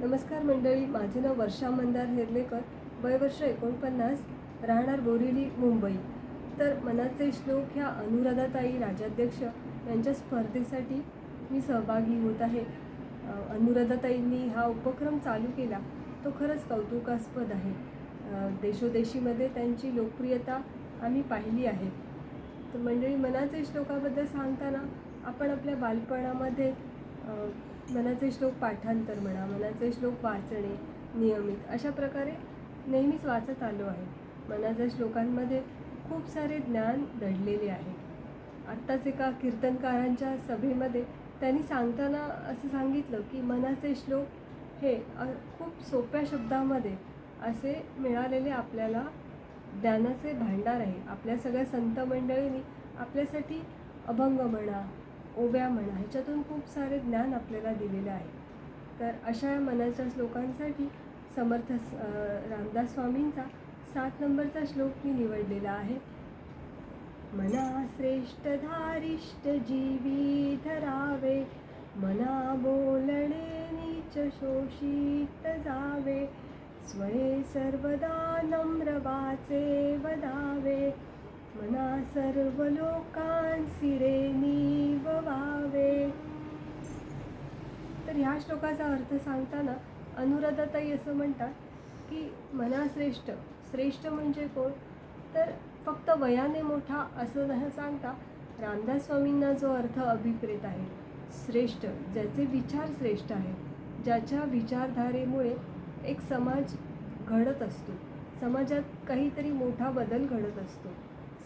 नमस्कार मंडळी माझे नाव वर्षा मंदार हेर्लेकर. वयवर्ष एकोणपन्नास राहणार बोरिवली मुंबई. तर मनाचे श्लोक ह्या अनुराधाताई राजाध्यक्ष यांच्या स्पर्धेसाठी मी सहभागी होत आहे. अनुराधाताईंनी हा उपक्रम चालू केला. तो खरंच कौतुकास्पद आहे. देशोदेशीमध्ये त्यांची लोकप्रियता आम्ही पाहिली आहे. तर मंडळी मनाचे श्लोकाबद्दल सांगताना आपण आपल्या बालपणामध्ये मनाचे श्लोक पाठांतर म्हणा मनाचे श्लोक वाचणे नियमित अशा प्रकारे नेहमीच वाचत आलो आहे. मनाच्या श्लोकांमध्ये खूप सारे ज्ञान दडलेले आहे. आत्ताच एका कीर्तनकारांच्या सभेमध्ये त्यांनी सांगताना असं सांगितलं की मनाचे श्लोक हे खूप सोप्या शब्दामध्ये असे मिळालेले आपल्याला ज्ञानाचे भांडार आहे. आपल्या सगळ्या संत मंडळींनी आपल्यासाठी अभंग म्हणा ओव्या म्हणा ह्याच्यातून खूप सारे ज्ञान आपल्याला दिलेलं आहे. तर अशा मनाच्या श्लोकांसाठी समर्थ रामदास स्वामींचा सात नंबरचा श्लोक मी निवडलेला आहे. मना श्रेष्ठ धारिष्ट जीवी धरावे मना बोलणे नीच शोषित जावे स्वये सर्वदा नम्र वाचे वदावे मना सर्व लोकांसी रे निववावे तर ह्या श्लोकाचा अर्थ सांगताना अनुराधाताई असं म्हणतात की मना श्रेष्ठ. श्रेष्ठ म्हणजे कोण? तर फक्त वयाने मोठा असं न सांगता रामदास स्वामींना जो अर्थ अभिप्रेत आहे श्रेष्ठ ज्याचे विचार श्रेष्ठ आहेत ज्याच्या विचारधारेमुळे एक समाज घडत असतो. समाजात काहीतरी मोठा बदल घडत असतो.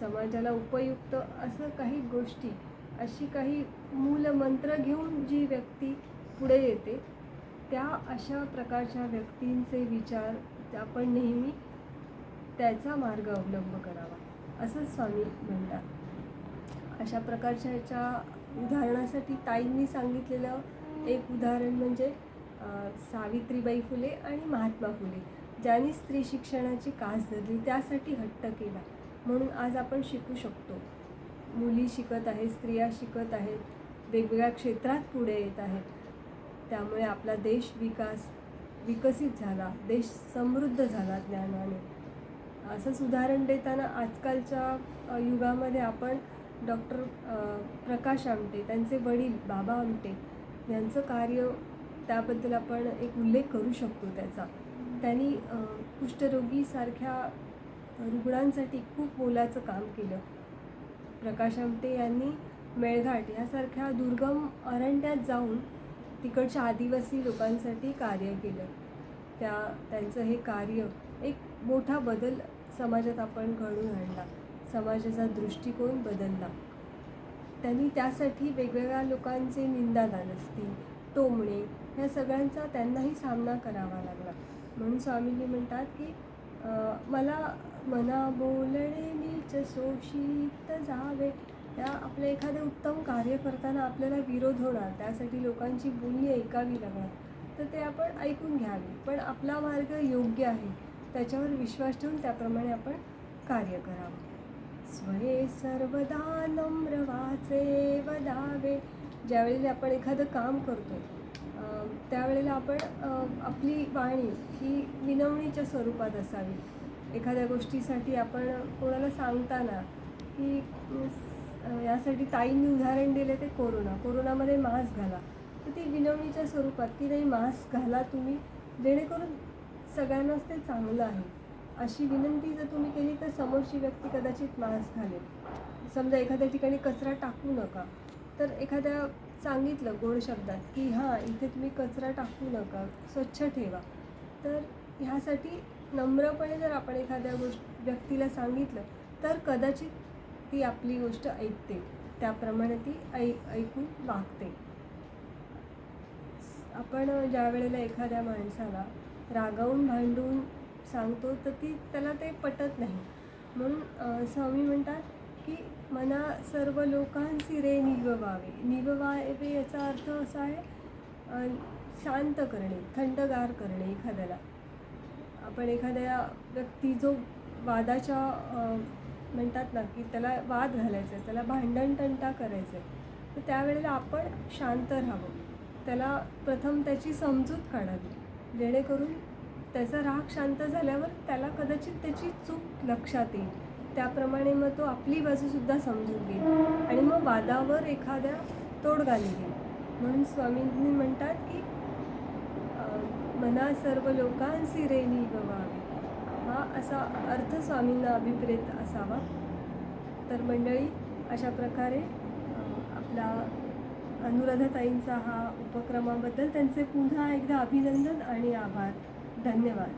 समाजाला उपयुक्त असं काही गोष्टी अशी काही मूलमंत्र घेऊन जी व्यक्ती पुढे येते त्या अशा प्रकारच्या व्यक्तींचे विचार आपण नेहमी त्याचा मार्ग अवलंब करावा असं स्वामी म्हणतात. अशा प्रकारच्या ह्याच्या उदाहरणासाठी ताईंनी सांगितलेलं एक उदाहरण म्हणजे सावित्रीबाई फुले आणि महात्मा फुले ज्यांनी स्त्री शिक्षणाची कास धरली त्यासाठी हट्ट केला. म्हणून आज आपण शिकू शकतो. मुली शिकत आहेत स्त्रिया शिकत आहेत वेगवेगळ्या क्षेत्रात पुढे येत आहेत. त्यामुळे आपला देश विकास विकसित झाला देश समृद्ध झाला ज्ञानाने. असंच उदाहरण देताना आजकालच्या युगामध्ये आपण डॉक्टर प्रकाश आमटे त्यांचे वडील बाबा आमटे यांचं कार्य त्याबद्दल आपण एक उल्लेख करू शकतो त्याचा. त्यांनी कुष्ठरोगीसारख्या रुग्णांसाठी खूप मोलाचं काम केलं. प्रकाश आमटे यांनी मेळघाट यासारख्या दुर्गम अरण्यात जाऊन तिकडच्या आदिवासी लोकांसाठी कार्य केलं. त्या त्यांचं हे कार्य एक मोठा बदल समाजात आपण घडून आणला. समाजाचा दृष्टिकोन बदलला. त्यांनी त्यासाठी वेगवेगळ्या लोकांचे निंदादान असतील टोमणे ह्या सगळ्यांचा त्यांनाही सामना करावा लागला. म्हणून स्वामीजी म्हणतात की मला मना बोलणे नीच शोषित जावे. त्या आपलं एखादं उत्तम कार्य करताना आपल्याला विरोध होणार त्यासाठी लोकांची बोलणी ऐकावी लागणार. तर ते आपण ऐकून घ्यावे. पण आपला मार्ग योग्य आहे त्याच्यावर विश्वास ठेवून त्याप्रमाणे आपण कार्य करावं. स्वये सर्वदा नम्र वाचे वदावे ज्यावेळी आपण एखादं काम करतो त्यावेळेला आपण आपली वाणी ही विनवणीच्या स्वरूपात असावी. एखाद्या गोष्टीसाठी आपण कोणाला सांगताना की यासाठी ताईंनी उदाहरण दिले ते कोरोना कोरोनामध्ये मास्क घाला. तर ती विनवणीच्या स्वरूपात की नाही मास्क घाला तुम्ही जेणेकरून सगळ्यांनाच ते चांगलं आहे. अशी विनंती जर तुम्ही केली तर समोरची व्यक्ती कदाचित मास्क घालेल. समजा एखाद्या ठिकाणी कचरा टाकू नका तर एखाद्या सांगितलं गोड शब्दात की हां इथे तुम्ही कचरा टाकू नका स्वच्छ ठेवा. तर ह्यासाठी नम्रपणे जर आपण एखाद्या गोष्ट व्यक्तीला सांगितलं तर कदाचित ती आपली गोष्ट ऐकते. त्याप्रमाणे ती ऐ ऐकून वागते. आपण ज्या वेळेला एखाद्या माणसाला रागावून भांडून सांगतो तर ती त्याला ते पटत नाही. म्हणून स्वामी म्हणतात की मना सर्व लोकांची रे निववावे निववावे याचा अर्थ असा आहे शांत करणे थंडगार करणे एखाद्याला. आपण एखाद्या व्यक्ती जो वादाच्या म्हणतात ना की त्याला वाद घालायचा आहे त्याला भांडण तंटा करायचं आहे तर त्यावेळेला आपण शांत राहावं. त्याला प्रथम त्याची समजूत काढावी. जेणेकरून त्याचा राग शांत झाल्यावर त्याला कदाचित त्याची चूक लक्षात येईल. त्याप्रमाणे मग तो आपली बाजूसुद्धा समजून घेईल. आणि मग वादावर एखाद्या तोडगा निघेल म्हणून स्वामींनी म्हणतात की मना सर्व लोकांसी रेणी गवावे. हा असा अर्थ स्वामींना अभिप्रेत असावा. तर मंडळी अशा प्रकारे आपला अनुराधाताईंचा हा उपक्रमाबद्दल त्यांचे पुन्हा एकदा अभिनंदन आणि आभार. धन्यवाद.